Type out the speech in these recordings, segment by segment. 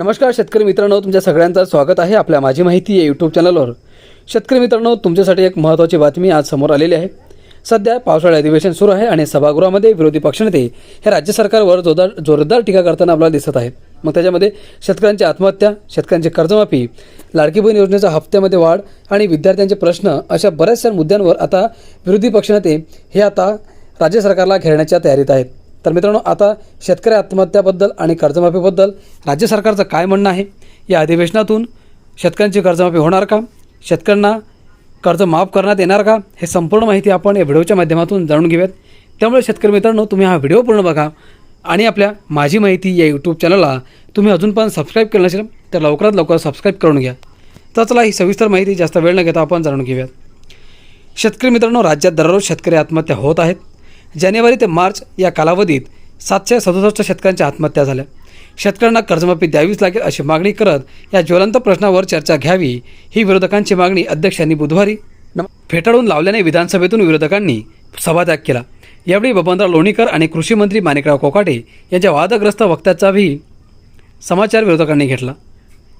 नमस्कार शेतकरी मित्रांनो तुमच्या सगळ्यांचं स्वागत आहे आपल्या माझी माहिती या यूट्यूब चॅनलवर शेतकरी मित्रांनो तुमच्यासाठी एक महत्त्वाची बातमी आज समोर आलेली आहे. सध्या पावसाळी अधिवेशन सुरू आहे आणि सभागृहामध्ये विरोधी पक्षनेते हे राज्य सरकारवर जोरदार जोरदार टीका करताना आपल्याला दिसत आहे मग त्याच्यामध्ये शेतकऱ्यांची आत्महत्या शेतकऱ्यांची कर्जमाफी लाडकी बहीण योजनेच्या हप्त्यामध्ये वाढ आणि विद्यार्थ्यांचे प्रश्न अशा बऱ्याचशा मुद्द्यांवर आता विरोधी पक्षनेते हे आता राज्य सरकारला घेरण्याच्या तयारीत आहेत. तर मित्रांनो आता शेतकरी आत्महत्याबद्दल आणि कर्जमाफीबद्दल राज्य सरकारचं काय म्हणणं आहे? या अधिवेशनातून शेतकऱ्यांची कर्जमाफी होणार का? शेतकऱ्यांना कर्ज माफ करण्यात येणार का? हे संपूर्ण माहिती आपण या व्हिडिओच्या माध्यमातून जाणून घेऊयात. त्यामुळे शेतकरी मित्रांनो तुम्ही हा व्हिडिओ पूर्ण बघा आणि आपल्या माझी माहिती या यूट्यूब चॅनलला तुम्ही अजून पण सबस्क्राईब केलं नसेल तर लवकरात लवकर सबस्क्राईब करून घ्या. तर चला ही सविस्तर माहिती जास्त वेळ न घेता आपण जाणून घेऊयात. शेतकरी मित्रांनो राज्यात दररोज शेतकरी आत्महत्या होत आहेत. जानेवारी ते मार्च या कालावधीत सातशे सदुसष्ट शेतकऱ्यांच्या आत्महत्या झाल्या. शेतकऱ्यांना कर्जमाफी द्यावीच लागेल अशी मागणी करत या ज्वलंत प्रश्नावर चर्चा घ्यावी ही विरोधकांची मागणी. अध्यक्षांनी बुधवारी फेटाळून लावल्याने विधानसभेतून विरोधकांनी सभात्याग केला. यावेळी बबनराव लोणीकर आणि कृषी मंत्री माणिकराव कोकाटे यांच्या वादग्रस्त वक्त्याचाही समाचार विरोधकांनी घेतला.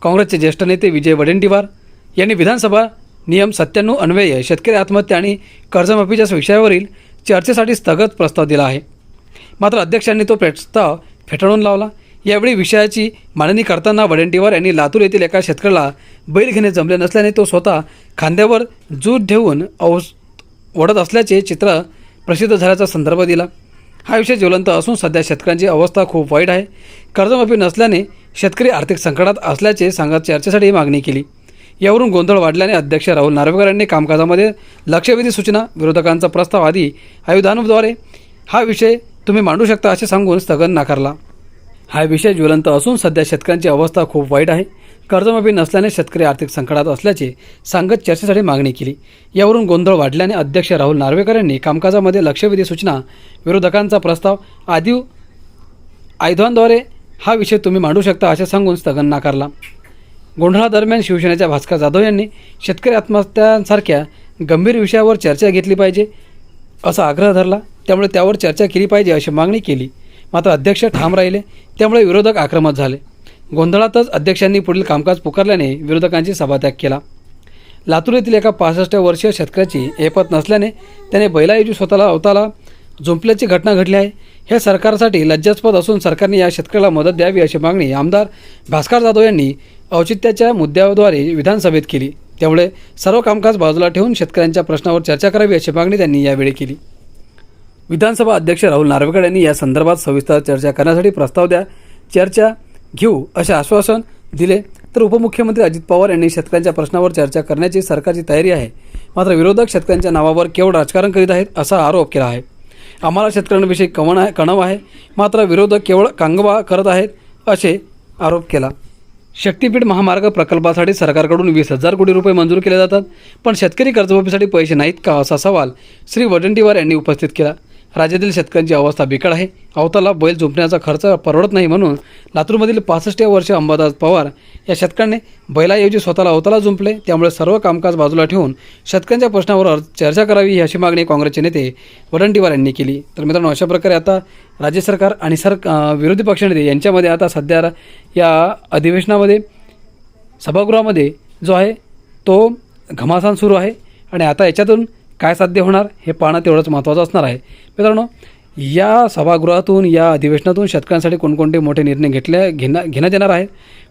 काँग्रेसचे ज्येष्ठ नेते विजय वडेंटीवार यांनी विधानसभा नियम सत्त्याण्णव अन्वये शेतकरी आत्महत्या आणि कर्जमाफीच्या विषयावरील चर्चेसाठी स्थगत प्रस्ताव दिला आहे. मात्र अध्यक्षांनी तो प्रस्ताव फेटाळून लावला. यावेळी विषयाची मांडणी करताना वडेंटीवार यांनी लातूर येथील एका शेतकऱ्याला बैल घेणे जमले नसल्याने तो स्वतः खांद्यावर जूट ठेवून औस ओढत असल्याचे चित्र प्रसिद्ध झाल्याचा संदर्भ दिला. हा विषय ज्वलंत असून सध्या शेतकऱ्यांची अवस्था खूप वाईट आहे. कर्जमाफी नसल्याने शेतकरी आर्थिक संकटात असल्याचे सांगत चर्चेसाठी मागणी केली. यावरून गोंधळ वाढल्याने अध्यक्ष राहुल नार्वेकरांनी कामकाजामध्ये लक्षवेधी सूचना विरोधकांचा प्रस्ताव आदी आयुधानुद्वारे हा विषय तुम्ही मांडू शकता असे सांगून स्थगन नाकारला. हा विषय ज्वलंत असून सध्या शेतकऱ्यांची अवस्था खूप वाईट आहे. कर्जमाफी नसल्याने शेतकरी आर्थिक संकटात असल्याचे सांगत चर्चेसाठी मागणी केली. यावरून गोंधळ वाढल्याने अध्यक्ष राहुल नार्वेकर यांनी कामकाजामध्ये लक्षवेधी सूचना विरोधकांचा प्रस्ताव आदी आयुधांद्वारे हा विषय तुम्ही मांडू शकता असे सांगून स्थगन नाकारला. गोंधळादरम्यान शिवसेनेच्या भास्कर जाधव यांनी शेतकरी आत्महत्यांसारख्या गंभीर विषयावर चर्चा घेतली पाहिजे असा आग्रह धरला. त्यामुळे त्यावर चर्चा केली पाहिजे अशी मागणी केली. मात्र अध्यक्ष ठाम राहिले. त्यामुळे विरोधक आक्रमक झाले. गोंधळातच अध्यक्षांनी पुढील कामकाज पुकारल्याने विरोधकांची सभात्याग केला. लातूर येथील एका पासष्ट वर्षीय शेतकऱ्याची ऐपत नसल्याने त्याने बैलाऐवजी स्वतःला अवताला झुंपल्याची घटना घडली आहे. हे सरकारसाठी लज्जास्पद असून सरकारने या शेतकऱ्याला मदत द्यावी अशी मागणी आमदार भास्कर जाधव यांनी औचित्याच्या मुद्द्याद्वारे विधानसभेत केली. त्यामुळे सर्व कामकाज बाजूला ठेवून शेतकऱ्यांच्या प्रश्नावर चर्चा करावी अशी मागणी त्यांनी यावेळी केली. विधानसभा अध्यक्ष राहुल नार्वेकर यांनी या संदर्भात सविस्तर चर्चा करण्यासाठी प्रस्ताव द्या. चर्चा घेऊ असे आश्वासन दिले तर उपमुख्यमंत्री अजित पवार यांनी शेतकऱ्यांच्या प्रश्नावर चर्चा करण्याची सरकारची तयारी आहे. मात्र विरोधक शेतकऱ्यांच्या नावावर केवळ राजकारण करीत आहेत असा आरोप केला आहे. आम्हाला शेतकऱ्यांविषयी कमण आहे कणव आहे. मात्र विरोधक केवळ कांगवा करत आहेत असे आरोप केला. शक्तीपीठ महामार्ग प्रकल्पासाठी सरकारकडून वीस हजार कोटी रुपये मंजूर केले जातात पण शेतकरी कर्जमाफीसाठी पैसे नाहीत का असा सवाल श्री वडंटीवार यांनी उपस्थित केला. राज्यातील शेतकऱ्यांची अवस्था बिकट आहे. अवताला बैल झुंपण्याचा खर्च परवडत नाही म्हणून लातूरमधील पासष्ट वर्ष अंबादास पवार या शेतकऱ्याने बैलाऐवजी स्वतःला अवताला झुंपले. त्यामुळे सर्व कामकाज बाजूला ठेवून शेतकऱ्यांच्या प्रश्नावर चर्चा करावी अशी मागणी काँग्रेसचे नेते वडंटीवार यांनी केली. तर मित्रांनो अशा प्रकारे आता राज्य सरकार आणि सर विरोधी पक्षनेते यांच्यामध्ये आता सध्या या अधिवेशनामध्ये सभागृहामध्ये जो आहे तो घमासान सुरू आहे. आणि आता याच्यातून काय साध्य होणार हे पाहणं तेवढंच महत्त्वाचं असणार आहे. मित्रांनो या सभागृहातून या अधिवेशनातून शेतकऱ्यांसाठी कोणकोणते मोठे निर्णय घेतल्या घेण्या घेण्यात येणार आहेत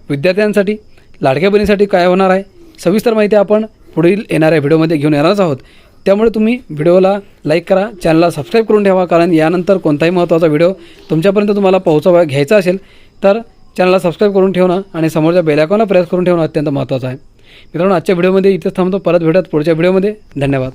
विद्यार्थ्यांसाठी लाडक्या बहिणीसाठी काय होणार आहे? सविस्तर माहिती आपण पुढील येणाऱ्या व्हिडिओमध्ये घेऊन येणारच आहोत. त्यामुळे तुम्ही व्हिडिओला लाईक करा चॅनलला सबस्क्राईब करून ठेवा कारण यानंतर कोणताही महत्त्वाचा व्हिडिओ तुमच्यापर्यंत तुम्हाला पोहोचवा घ्यायचा असेल तर चॅनलला सबस्क्राईब करून ठेवणं आणि समोरच्या बेलायकॉनला प्रेस करून ठेवणं अत्यंत महत्त्वाचं आहे. मित्रांनो आजच्या व्हिडिओमध्ये इथेच थांबतो. परत भेटत पुढच्या व्हिडिओमध्ये. धन्यवाद.